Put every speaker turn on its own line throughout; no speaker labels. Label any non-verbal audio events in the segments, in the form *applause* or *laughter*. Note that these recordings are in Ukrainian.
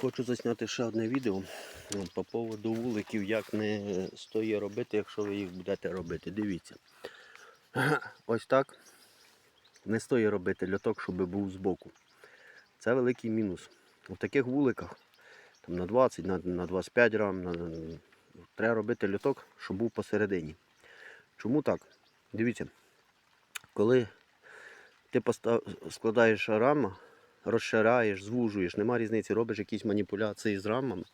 Хочу засняти ще одне відео ну, по поводу вуликів, як не стоїть робити, якщо ви їх будете робити. Дивіться. *clears throat* Ось так не стоїть робити льоток, щоб був збоку. Це великий мінус. У таких вуликах там, на 20, на, на 25 грам, на, на- треба робити льоток, щоб був посередині. Чому так? Дивіться, коли ти постав, складаєш рама, розшираєш, звужуєш, нема різниці, робиш якісь маніпуляції з рамами,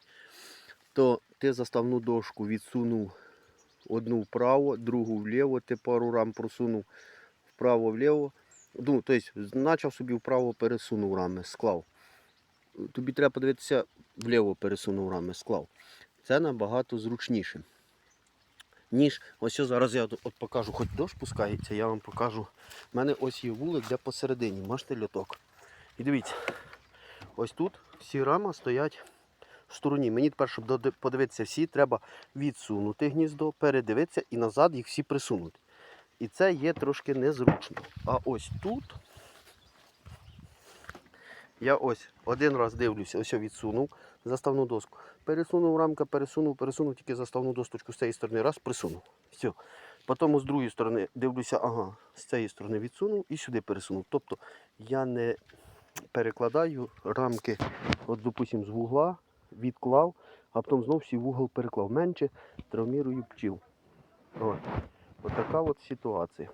то ти заставну дошку відсунув одну вправо, другу вліво, ти пару рам просунув вправо-вліво. Ну, тобто, почав собі вправо пересунув рами, склав. Тобі треба подивитися, вліво пересунув рами, склав. Це набагато зручніше. Ніж ось зараз я от покажу, хоч дощ пускається, я вам покажу. У мене ось є вулик, де посередині, бачите льоток. І дивіться, ось тут всі рама стоять в стороні. Мені тепер, щоб подивитися всі, треба відсунути гніздо, передивитися і назад їх всі присунути. І це є трошки незручно. А ось тут я ось один раз дивлюся, ось я відсунув заставну доску. Пересунув рамка, пересунув, пересунув тільки заставну досточку з цієї сторони, раз, присунув. Все. Потім з другої сторони дивлюся, ага, з цієї сторони відсунув і сюди пересунув. Тобто я не перекладаю рамки, от, допустим, з вугла відклав, а потім знову всі вугол переклав. Менше травмірую пчіл. Ось така от ситуація.